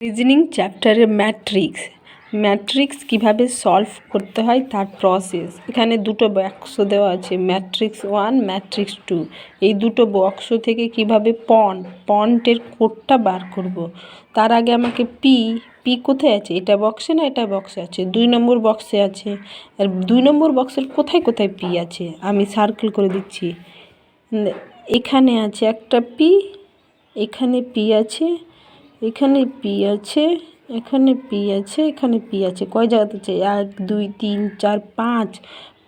Reasoning চ্যাপ্টারে matrix matrix কীভাবে solve করতে হয় তার প্রসেস এখানে দুটো বাক্স দেওয়া আছে ম্যাট্রিক্স ওয়ান ম্যাট্রিক্স টু এই দুটো বক্স থেকে কীভাবে পন্ড পন্টের কোডটা বার করব। তার আগে আমাকে পি পি কোথায় আছে? এটা বক্সে না এটা বক্সে আছে? দুই নম্বর বক্সে আছে। আর দুই নম্বর বক্সের কোথায় কোথায় পি আছে? আমি সার্কেল করে দিচ্ছি। এখানে আছে একটা পি এখানে পি আছে। এখানে পি আছে, এখানে পি আছে, এখানে পি আছে। কয় জায়গাতে আছে? এক, দুই, তিন, চার, পাঁচ।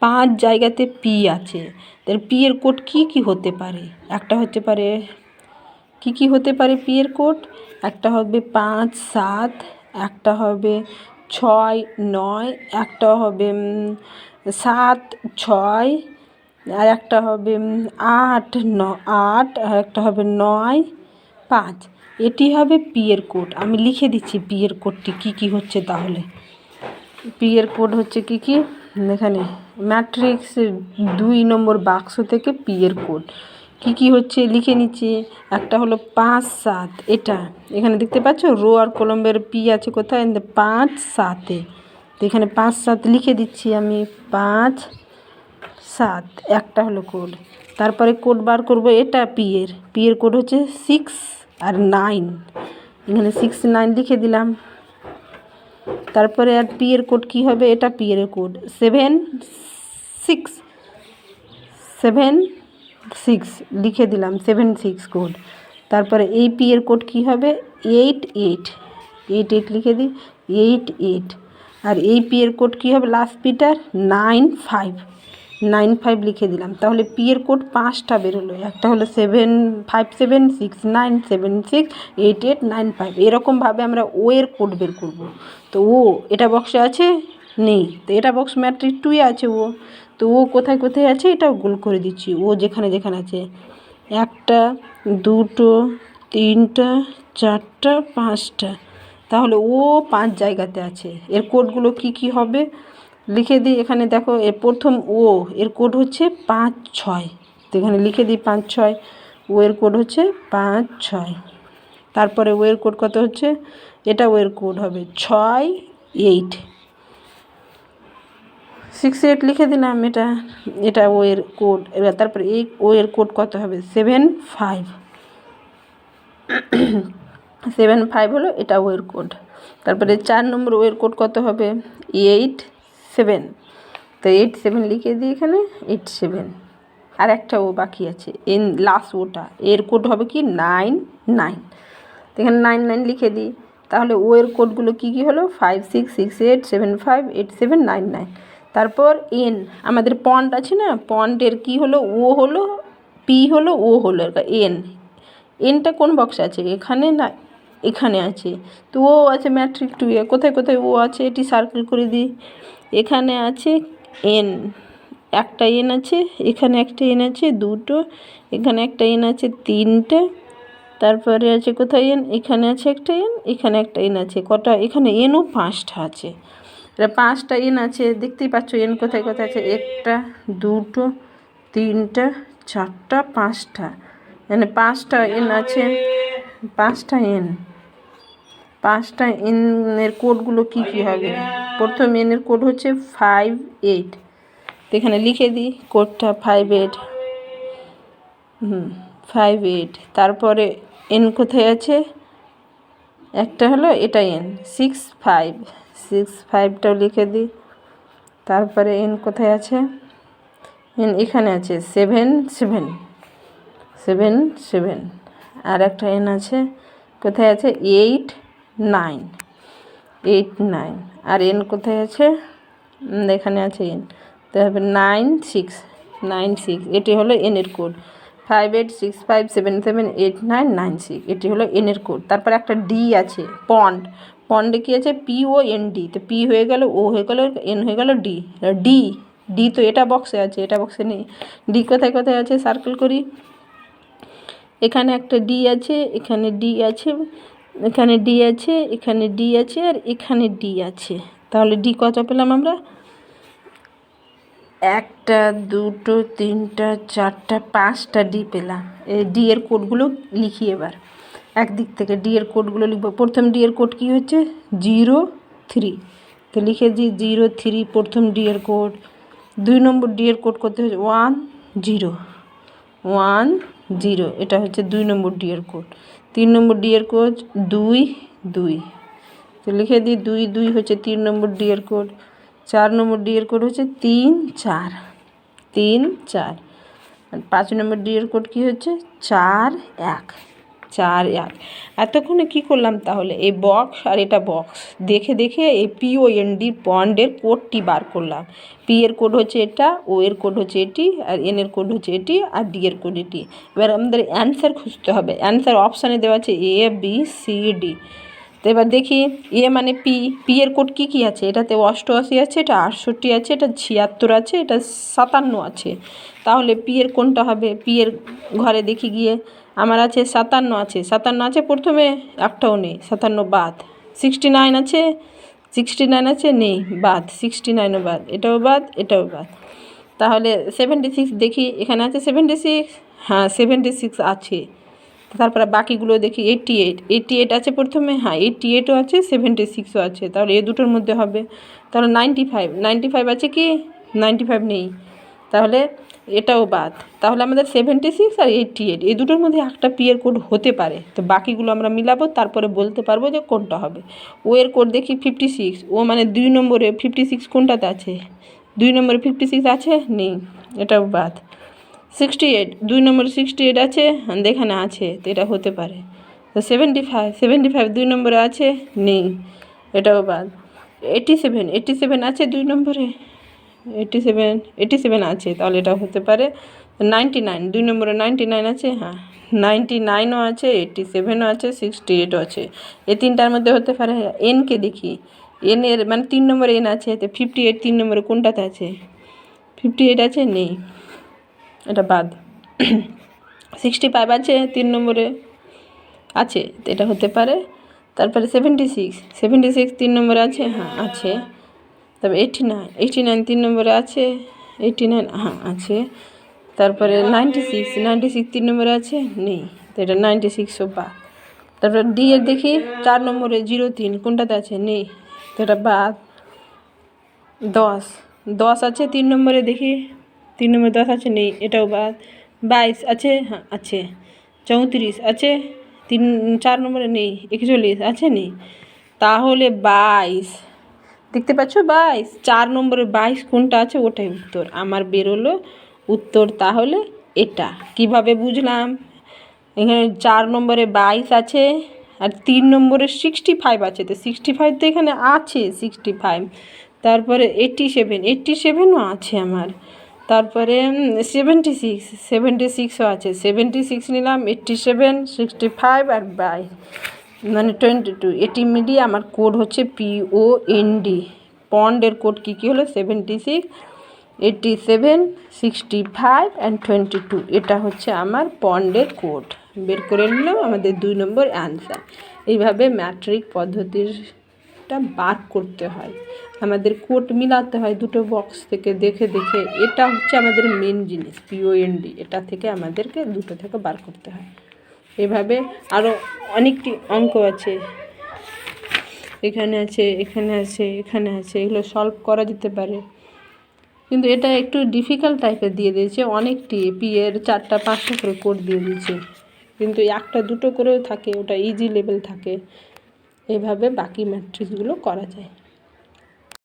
পাঁচ জায়গাতে পি আছে। তাহলে পি এর কোড কী কী হতে পারে? একটা হতে পারে, কি কি হতে পারে পি এর কোড একটা হবে পাঁচ, সাত, একটা হবে ছয়, নয়, একটা হবে সাত, ছয়, আর একটা হবে আট, ন, আট, আর একটা হবে নয়, পাঁচ। এটি হবে পি এর কোড আমি লিখে দিচ্ছি পিয়ের কোডটি কী কী হচ্ছে তাহলে। পিয়ের কোড হচ্ছে কী কী? এখানে ম্যাট্রিক্স দুই নম্বর বাক্স থেকে পিয়ের কোড কী কী হচ্ছে লিখে নিচ্ছি। একটা হলো পাঁচ সাত, এটা। এখানে দেখতে পাচ্ছ? রো আর কলম্বের পি আছে কোথায়? পাঁচ সাতে। তো এখানে পাঁচ সাত লিখে দিচ্ছি আমি, পাঁচ সাত। একটা হলো কোড তারপরে কোড বার করব, এটা পি এর পি এর কোড হচ্ছে সিক্স আর নাইন এখানে সিক্স নাইন লিখে দিলাম। তারপরে আর পি এর কোড কী হবে? এটা পি এর code seven six seven six লিখে দিলাম। সেভেন সিক্স কোড তারপরে এই পি এর কোড কী হবে? এইট এইট এইট এইট লিখে দিই। এইট এইট আর এই পি এর কোড কী হবে? লাস্ট পিটার নাইন ফাইভ নাইন ফাইভ লিখে দিলাম। তাহলে পি এর কোড পাঁচটা বেরোলো। একটা হলো seven five seven six nine seven six eight eight nine five এরকমভাবে আমরা ও এর কোড বের করব। তো ও, এটা বক্সে আছে? নেই। তো এটা বক্স ম্যাট্রিক টুয়ে আছে ও। তো ও কোথায় কোথায় আছে? এটাও গোল করে দিচ্ছি। ও যেখানে যেখানে আছে। একটা, দুটো, তিনটা, চারটা, পাঁচটা। তাহলে ও পাঁচ জায়গাতে আছে। এর কোডগুলো কি কি হবে? লিখে দিই, এখানে দেখো, এর প্রথম ও, এর কোড হচ্ছে পাঁচ ছয়। তো এখানে লিখে দিই পাঁচ ছয়, ও এর কোড হচ্ছে পাঁচ ছয়। তারপরে ও এর কোড কত হচ্ছে? এটা ও এর কোড হবে ছয় এইট সিক্স এইট লিখে দিলাম এটা এটা ও এর কোড এবার তারপরে এই ও এর কোড কত হবে? সেভেন ফাইভ সেভেন ফাইভ হলো এটা ও এর কোড তারপরে চার নম্বর ও এর কোড কত হবে? এইট সেভেন তো এইট সেভেন লিখে দিই এখানে এইট সেভেন আর একটা ও বাকি আছে, এন লাস্ট ওটা। এর কোড হবে কি? নাইন নাইন তো এখানে নাইন নাইন লিখে দিই। তাহলে ও এর কোডগুলো কী কী হলো? Five six six eight seven five eight seven nine nine তারপর এন আমাদের পন্ড আছে না? পন্ডের কি হলো? ও হলো পি হলো, ও হলো। এন এনটা কোন বক্সে আছে? এখানে না, এখানে আছে। তো ও আছে ম্যাট্রিক টু এ। কোথায় কোথায় ও আছে? এটি সার্কেল করে দিই। এখানে আছে এন একটা এন আছে, এখানে একটা এন আছে, দুটো। এখানে একটা এন আছে, তিনটে। তারপরে আছে কোথায় এন এখানে আছে একটা এন এখানে একটা এন আছে। কটা? এখানে এনও পাঁচটা আছে। এটা পাঁচটা এন আছে, দেখতেই পাচ্ছ এন কোথায় কোথায় আছে। একটা, দুটো, তিনটা, চারটা, পাঁচটা। মানে পাঁচটা এন আছে। পাঁচটা এন পাঁচটা এনের কোডগুলো কী কী হবে? প্রথম এনের কোড হচ্ছে ফাইভ এইট এখানে লিখে দিই কোডটা ফাইভ এইট হুম ফাইভ এইট তারপরে এন কোথায় আছে? একটা হলো এটা এন সিক্স ফাইভ সিক্স ফাইভটাও লিখে দিই। তারপরে এন কোথায় আছে? এন এখানে আছে সেভেন সেভেন সেভেন সেভেন আর একটা এন আছে, কোথায় আছে? এইট নাইন এইট নাইন আর এন কোথায় আছে? এখানে আছে এন তো হবে নাইন সিক্স নাইন সিক্স এটি হলো এনের code five eight six five seven seven eight nine nine six এটি হলো এনের কোড তারপর একটা ডি আছে পন্ড পন্ডে কী আছে? পি ও এন ডি তো পি হয়ে গেল ও হয়ে গেল এন হয়ে গেল ডি ডি ডি তো এটা বক্সে আছে, এটা বক্সে নেই। ডি কোথায় কোথায় আছে? সার্কেল করি। এখানে একটা ডি আছে, এখানে ডি আছে। এখানে ডি আছে, এখানে ডি আছে আর এখানে ডি আছে। তাহলে ডি কত পেলাম আমরা? একটা, দুটো, তিনটা, চারটা, পাঁচটা ডি পেলাম। এই ডি এর কোডগুলো লিখি এবার। একদিক থেকে ডি এর কোডগুলো লিখব। প্রথম ডি এর কোড কী হচ্ছে? Zero, three. তো লিখে দিই, জিরো, থ্রি, প্রথম ডি এর কোড। দুই নম্বর ডি এর কোড করতে হচ্ছে ওয়ান, জিরো। One, zero. এটা হচ্ছে দুই নম্বর ডি এর কোড। তিন নম্বর ডি কোড দুই দুই। তো লিখে দিই, দুই দুই হচ্ছে তিন নম্বর ডি এর কোড চার নম্বর ডি এর কোড হচ্ছে তিন, চার। তিন, চার। আর পাঁচ নম্বর ডি এর কোড কী হচ্ছে? চার, এক। চার এক। এতক্ষণে কী করলাম তাহলে? এই বক্স আর এটা বক্স দেখে দেখে এই পি ও এন ডি পন্ডের কোডটি বার করলাম। পি এর কোড হচ্ছে এটা ও এর কোড হচ্ছে এটি, আর এন এর কোড হচ্ছে এটি, আর ডি এর কোড এটি। এবার আমাদের অ্যান্সার খুঁজতে হবে। অ্যান্সার অপশানে দেওয়া আছে এ বি সি ডি তো এবার দেখি এ মানে পি পি এর কোড কী কী আছে? এটাতে অষ্টআশি আছে, এটা আটষট্টি আছে, এটা ছিয়াত্তর আছে, এটা সাতান্ন আছে। তাহলে পি এর কোনটা হবে? পি এর ঘরে দেখি গিয়ে। আমার আছে সাতান্ন আছে সাতান্ন আছে প্রথমে একটাও নেই, সাতান্ন বাদ। সিক্সটি নাইন আছে সিক্সটি নাইন আছে নেই, বাদ সিক্সটি নাইনও বাদ, এটাও বাদ এটাও বাদ। তাহলে সেভেন্টি সিক্স দেখি, এখানে আছে সেভেন্টি সিক্স হ্যাঁ সেভেন্টি সিক্স আছে। তারপরে বাকিগুলো দেখি এইটটি এইট এইটটি এইট আছে প্রথমে? হ্যাঁ এইটটি এইটও আছে সেভেন্টি সিক্সও আছে। তাহলে এ দুটোর মধ্যে হবে। তাহলে নাইনটি ফাইভ নাইনটি ফাইভ আছে কি? নাইনটি ফাইভ নেই। তাহলে এটাও বাদ। তাহলে আমাদের সেভেন্টি সিক্স আর এইটটি এইট এই দুটোর মধ্যে একটা পি এর কোড হতে পারে। তো বাকিগুলো আমরা মিলাবো, তারপরে বলতে পারব যে কোনটা হবে। ও এর কোড দেখি ফিফটি সিক্স ও মানে দুই নম্বরে ফিফটি সিক্স কোনটাতে আছে? দুই নম্বরে ফিফটি সিক্স আছে? নেই, এটাও বাদ। সিক্সটি এইট দুই নম্বরে সিক্সটি এইট আছে? এখানে আছে, তো এটা হতে পারে। তো সেভেন্টি ফাইভ সেভেন্টি ফাইভ দুই নম্বরে আছে? নেই, এটাও বাদ। এইটি সেভেন এইটি সেভেন আছে দুই নম্বরে? এইটি সেভেন এইটি সেভেন আছে, তাহলে এটা হতে পারে নাইনটি নাইন দুই নম্বরে নাইনটি নাইন আছে হ্যাঁ নাইনটি নাইনও আছে এইটটি সেভেনও আছে সিক্সটি এইটও আছে। এই তিনটার মধ্যে হতে পারে এনকে দেখি এন এর মানে তিন নম্বরে এন আছে, তো ফিফটি এইট তিন নম্বরে কোনটাতে আছে? ফিফটি এইট আছে, নেই, এটা বাদ। সিক্সটি ফাইভ আছে, তিন নম্বরে আছে এটা হতে পারে, তারপরে সেভেন্টি সিক্স সেভেন্টি সিক্স তিন নম্বরে আছে হ্যাঁ আছে। তবে এইটি নাইন এইটি নাইন তিন নম্বরে আছে এইটি নাইন হ্যাঁ আছে। তারপরে নাইনটি সিক্স নাইনটি সিক্স তিন নম্বরে আছে, নেই। তো এটা নাইনটি সিক্সও বাদ। তারপরে ডি এর দেখি, চার নম্বরে জিরো তিন, কোনটাতে আছে? নেই। তো এটা বাদ। দশ। দশ আছে তিন নম্বরে দেখি, তিন নম্বরে দশ আছে, নেই, এটাও বাদ। বাইশ আছে হ্যাঁ আছে। চৌত্রিশ আছে, তিন, চার নম্বরে নেই, একচল্লিশ আছে, নেই। তাহলে বাইশ। দেখতে পাচ্ছ? বাইশ। চার নম্বরে বাইশ কোনটা আছে? ওটাই উত্তর। আমার বেরোলো উত্তর তাহলে এটা। কীভাবে বুঝলাম? এখানে চার নম্বরে বাইশ আছে আর তিন নম্বরে সিক্সটি ফাইভ আছে। তো সিক্সটি ফাইভ তো এখানে আছে সিক্সটি ফাইভ তারপরে এইট্টি সেভেন এইট্টি সেভেনও আছে আমার। তারপরে সেভেন্টি সিক্স সেভেন্টি সিক্সও আছে। সেভেন্টি সিক্স নিলাম এইট্টি সেভেন সিক্সটি ফাইভ আর বাইশ। মানে টোয়েন্টি টু এটি মিডিয়ে আমার কোড হচ্ছে পি ও এন ডি পন্ডের কোড কী কী হলো? Seventy six eighty seven sixty five and twenty two এটা হচ্ছে আমার পন্ডের কোড বের করে নিলাম, আমাদের দুই নম্বর অ্যান্সার এইভাবে ম্যাট্রিক পদ্ধতিটা বার করতে হয়। আমাদের কোড মিলাতে হয় দুটো বক্স থেকে দেখে দেখে। এটা হচ্ছে আমাদের মেন জিনিস পিওএনডি এটা থেকে আমাদেরকে দুটো থেকে বার করতে হয়। এভাবে আরও অনেকটি অঙ্ক আছে। এখানে আছে এখানে আছে এখানে আছে, এগুলো সলভ করা যেতে পারে। কিন্তু এটা একটু ডিফিকাল্ট টাইপের দিয়ে দিয়েছে। অনেকটি পি এর চারটা, পাঁচটা করে কোড দিয়ে দিয়েছে। কিন্তু একটা, দুটো করেও থাকে, ওটা ইজি লেভেল থাকে। এভাবে বাকি ম্যাট্রিক্সগুলো করা যায়।